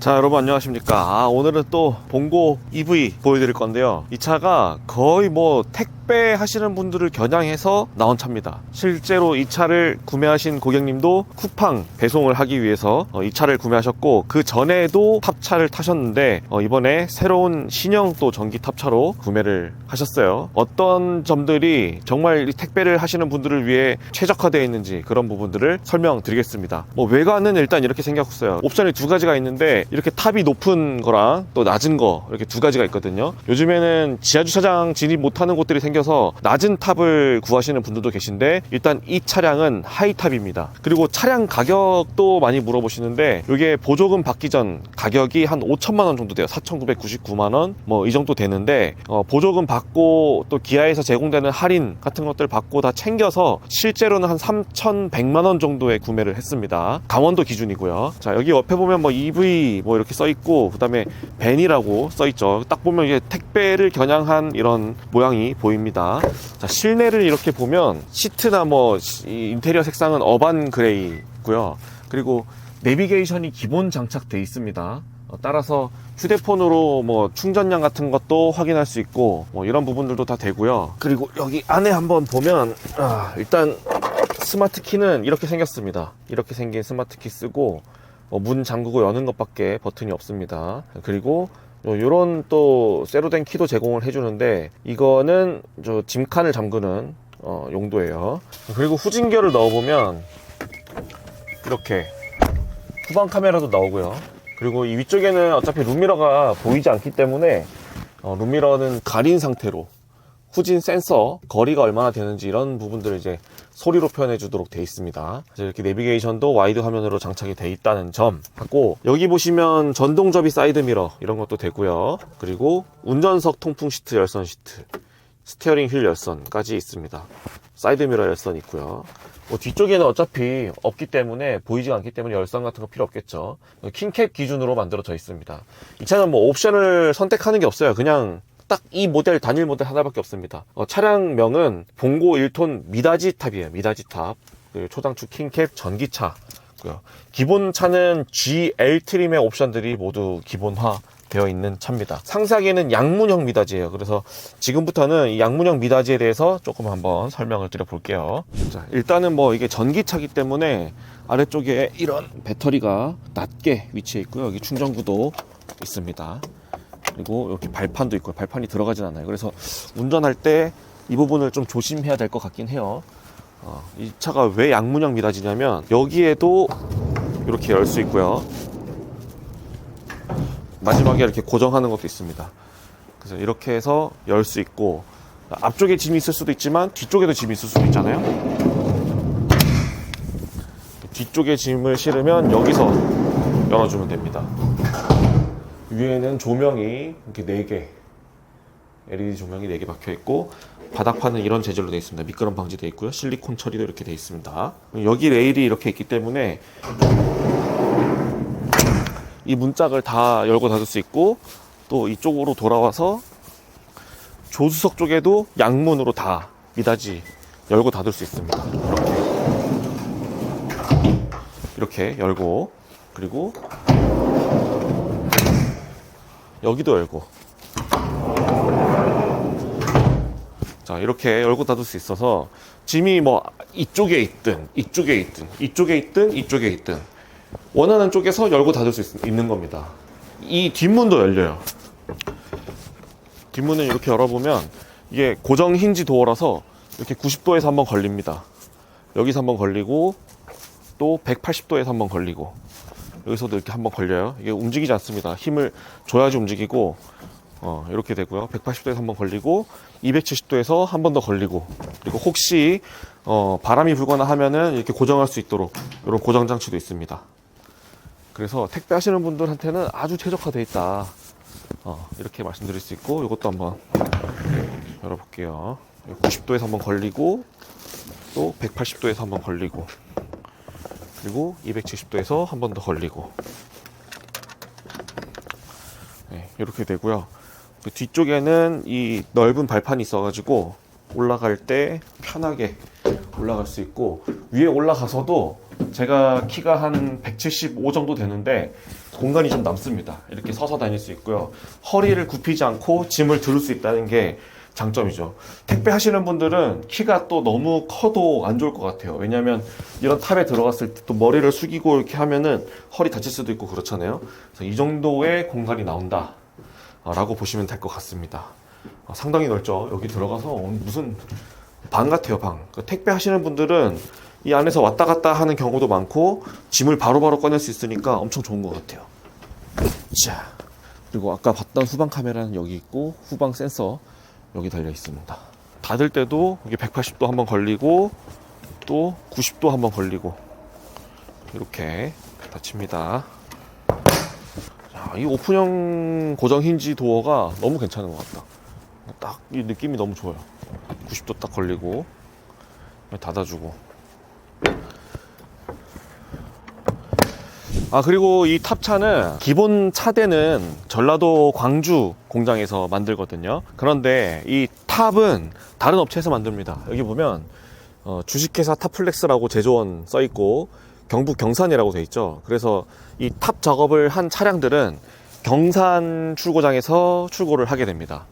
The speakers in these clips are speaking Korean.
자 여러분 안녕하십니까? 아, 오늘은 또 봉고 EV 보여드릴 건데요. 이 차가 거의 뭐 택 배 하시는 분들을 겨냥해서 나온 차입니다. 실제로 이 차를 구매하신 고객님도 쿠팡 배송을 하기 위해서 어, 이 차를 구매하셨고 그 전에도 탑차를 타셨는데 어, 이번에 새로운 신형 또 전기 탑차로 구매를 하셨어요. 어떤 점들이 정말 이 택배를 하시는 분들을 위해 최적화되어 있는지 그런 부분들을 설명드리겠습니다. 뭐 외관은 일단 이렇게 생겼어요. 옵션이 두 가지가 있는데 이렇게 탑이 높은 거랑 또 낮은 거 이렇게 두 가지가 있거든요. 요즘에는 지하 주차장 진입 못하는 곳들이 생겨 서 낮은 탑을 구하시는 분들도 계신데 일단 이 차량은 하이 탑입니다. 그리고 차량 가격도 많이 물어보시는데 이게 보조금 받기 전 가격이 한 5천만 원 정도 돼요. 4,999만 원 뭐 이 정도 되는데 어, 보조금 받고 또 기아에서 제공되는 할인 같은 것들 받고 다 챙겨서 실제로는 한 3,100만 원 정도에 구매를 했습니다. 강원도 기준이고요. 자 여기 옆에 보면 뭐 EV 뭐 이렇게 써 있고 그다음에 벤이라고 써 있죠. 딱 보면 이게 택배를 겨냥한 이런 모양이 보입니다. 자 실내를 이렇게 보면 시트나 뭐 인테리어 색상은 어반 그레이고요. 그리고 내비게이션이 기본 장착돼 있습니다. 어, 따라서 휴대폰으로 뭐 충전량 같은 것도 확인할 수 있고 뭐 이런 부분들도 다 되고요. 그리고 여기 안에 한번 보면 아, 일단 스마트 키는 이렇게 생겼습니다. 이렇게 생긴 스마트 키 쓰고 어, 문 잠그고 여는 것밖에 버튼이 없습니다. 그리고 이런 또 쇠로 된 키도 제공을 해주는데 이거는 저 짐칸을 잠그는 어, 용도예요. 그리고 후진결을 넣어보면 이렇게 후방 카메라도 나오고요. 그리고 이 위쪽에는 어차피 룸미러가 보이지 않기 때문에 어, 룸미러는 가린 상태로 후진 센서 거리가 얼마나 되는지 이런 부분들을 이제 소리로 표현해 주도록 되어 있습니다. 이렇게 내비게이션도 와이드 화면으로 장착이 되어 있다는 점 하고 여기 보시면 전동 접이 사이드 미러 이런 것도 되고요. 그리고 운전석 통풍 시트 열선 시트 스티어링 휠 열선까지 있습니다. 사이드 미러 열선 있고요. 뭐 뒤쪽에는 어차피 없기 때문에 보이지 않기 때문에 열선 같은 거 필요 없겠죠. 킹캡 기준으로 만들어져 있습니다. 이 차는 뭐 옵션을 선택하는 게 없어요. 그냥 딱 이 모델 단일 모델 하나밖에 없습니다. 어, 차량명은 봉고 1톤 미다지 탑이에요. 미다지 탑. 그리고 초당축 킹캡 전기차. 고요. 기본 차는 GL 트림의 옵션들이 모두 기본화 되어 있는 차입니다. 상세하게는 양문형 미다지예요. 그래서 지금부터는 이 양문형 미다지에 대해서 조금 한번 설명을 드려 볼게요. 자, 일단은 뭐 이게 전기차기 때문에 아래쪽에 이런 배터리가 낮게 위치해 있고요. 여기 충전구도 있습니다. 그리고 이렇게 발판도 있고 발판이 들어가진 않아요. 그래서 운전할 때 이 부분을 좀 조심해야 될 것 같긴 해요. 어, 이 차가 왜 양문형 미다지냐면 여기에도 이렇게 열 수 있고요. 마지막에 이렇게 고정하는 것도 있습니다. 그래서 이렇게 해서 열 수 있고 앞쪽에 짐이 있을 수도 있지만 뒤쪽에도 짐이 있을 수도 있잖아요. 뒤쪽에 짐을 실으면 여기서 열어주면 됩니다. 위에는 조명이 이렇게 4개 LED 조명이 4개 박혀 있고 바닥판은 이런 재질로 되어 있습니다. 미끄럼 방지되어 있고요. 실리콘 처리도 이렇게 되어 있습니다. 여기 레일이 이렇게 있기 때문에 이 문짝을 다 열고 닫을 수 있고 또 이쪽으로 돌아와서 조수석 쪽에도 양문으로 다 미닫이 열고 닫을 수 있습니다. 이렇게 이렇게 열고 그리고 여기도 열고 자 이렇게 열고 닫을 수 있어서 짐이 뭐 이쪽에 있든 이쪽에 있든 이쪽에 있든 이쪽에 있든 원하는 쪽에서 열고 닫을 수 있, 는 겁니다. 이 뒷문도 열려요. 뒷문을 이렇게 열어보면 이게 고정 힌지 도어라서 이렇게 90도에서 한번 걸립니다. 여기서 한번 걸리고 또 180도에서 한번 걸리고 여기서도 이렇게 한번 걸려요. 이게 움직이지 않습니다. 힘을 줘야지 움직이고 어, 이렇게 되고요. 180도에서 한번 걸리고 270도에서 한 번 더 걸리고 그리고 혹시 어, 바람이 불거나 하면은 이렇게 고정할 수 있도록 이런 고정 장치도 있습니다. 그래서 택배 하시는 분들한테는 아주 최적화되어 있다. 어, 이렇게 말씀드릴 수 있고 이것도 한번 열어볼게요. 90도에서 한번 걸리고 또 180도에서 한번 걸리고 그리고 270도에서 한 번 더 걸리고 네, 이렇게 되고요. 그 뒤쪽에는 이 넓은 발판이 있어가지고 올라갈 때 편하게 올라갈 수 있고 위에 올라가서도 제가 키가 한 175 정도 되는데 공간이 좀 남습니다. 이렇게 서서 다닐 수 있고요. 허리를 굽히지 않고 짐을 들을 수 있다는 게 장점이죠. 택배 하시는 분들은 키가 또 너무 커도 안 좋을 것 같아요. 왜냐하면 이런 탑에 들어갔을 때 또 머리를 숙이고 이렇게 하면은 허리 다칠 수도 있고 그렇잖아요. 그래서 이 정도의 공간이 나온다. 어, 라고 보시면 될 것 같습니다. 어, 상당히 넓죠. 여기 들어가서 무슨 방 같아요, 방. 그 택배 하시는 분들은 이 안에서 왔다 갔다 하는 경우도 많고 짐을 바로 바로 꺼낼 수 있으니까 엄청 좋은 것 같아요. 자, 그리고 아까 봤던 후방 카메라는 여기 있고 후방 센서 여기 달려 있습니다. 닫을 때도 이게 180도 한번 걸리고 또 90도 한번 걸리고 이렇게 닫힙니다. 자, 이 오픈형 고정 힌지 도어가 너무 괜찮은 것 같다. 딱 이 느낌이 너무 좋아요. 90도 딱 걸리고 닫아주고. 아 그리고 이 탑차는 기본 차대는 전라도 광주 공장에서 만들거든요. 그런데 이 탑은 다른 업체에서 만듭니다. 여기 보면 어, 주식회사 탑플렉스라고 제조원 써 있고 경북 경산이라고 돼 있죠. 그래서 이 탑 작업을 한 차량들은 경산 출고장에서 출고를 하게 됩니다.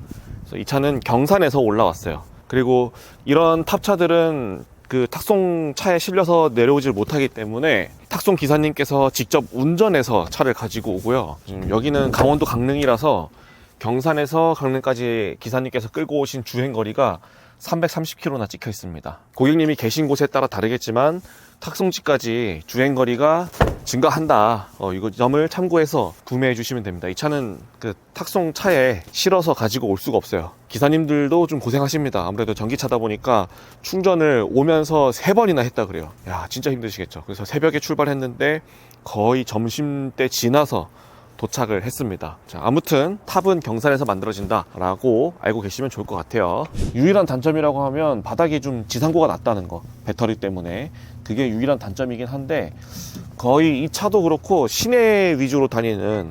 이 차는 경산에서 올라왔어요. 그리고 이런 탑차들은 그 탁송 차에 실려서 내려오질 못하기 때문에 탁송 기사님께서 직접 운전해서 차를 가지고 오고요. 지금 여기는 강원도 강릉이라서 경산에서 강릉까지 기사님께서 끌고 오신 주행 거리가 330km나 찍혀 있습니다. 고객님이 계신 곳에 따라 다르겠지만 탁송지까지 주행 거리가 증가한다. 어, 이거 점을 참고해서 구매해 주시면 됩니다. 이 차는 그 탁송 차에 실어서 가지고 올 수가 없어요. 기사님들도 좀 고생하십니다. 아무래도 전기차다 보니까 충전을 오면서 세 번이나 했다 그래요. 야, 진짜 힘드시겠죠. 그래서 새벽에 출발했는데 거의 점심 때 지나서 도착을 했습니다. 자, 아무튼 탑은 경산에서 만들어진다라고 알고 계시면 좋을 것 같아요. 유일한 단점이라고 하면 바닥이 좀 지상고가 낮다는 거. 배터리 때문에. 그게 유일한 단점이긴 한데 거의 이 차도 그렇고 시내 위주로 다니는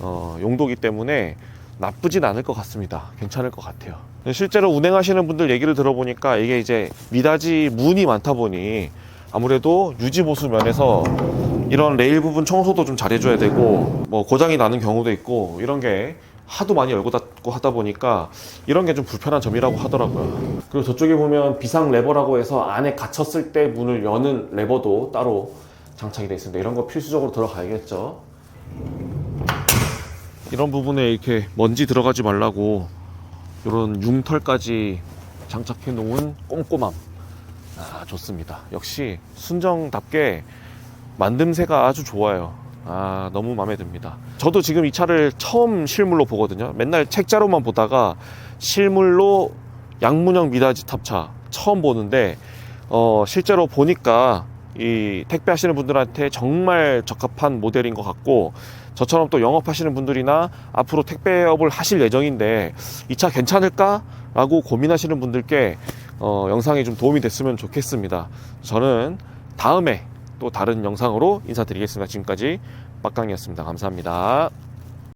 어, 용도기 때문에 나쁘진 않을 것 같습니다. 괜찮을 것 같아요. 실제로 운행하시는 분들 얘기를 들어보니까 이게 이제 미닫이 문이 많다 보니 아무래도 유지 보수 면에서 이런 레일 부분 청소도 좀 잘해줘야 되고 뭐 고장이 나는 경우도 있고 이런 게 하도 많이 열고 닫고 하다 보니까 이런 게 좀 불편한 점이라고 하더라고요. 그리고 저쪽에 보면 비상 레버라고 해서 안에 갇혔을 때 문을 여는 레버도 따로 장착이 되어 있습니다. 이런 거 필수적으로 들어가야겠죠. 이런 부분에 이렇게 먼지 들어가지 말라고 이런 융털까지 장착해 놓은 꼼꼼함. 아, 좋습니다. 역시 순정답게 만듦새가 아주 좋아요. 아, 너무 마음에 듭니다. 저도 지금 이 차를 처음 실물로 보거든요. 맨날 책자로만 보다가 실물로 양문형 미닫이 탑차 처음 보는데, 어, 실제로 보니까 이 택배 하시는 분들한테 정말 적합한 모델인 것 같고, 저처럼 또 영업하시는 분들이나 앞으로 택배업을 하실 예정인데, 이 차 괜찮을까? 라고 고민하시는 분들께 어, 영상이 좀 도움이 됐으면 좋겠습니다. 저는 다음에 또 다른 영상으로 인사드리겠습니다. 지금까지 빡강이었습니다. 감사합니다.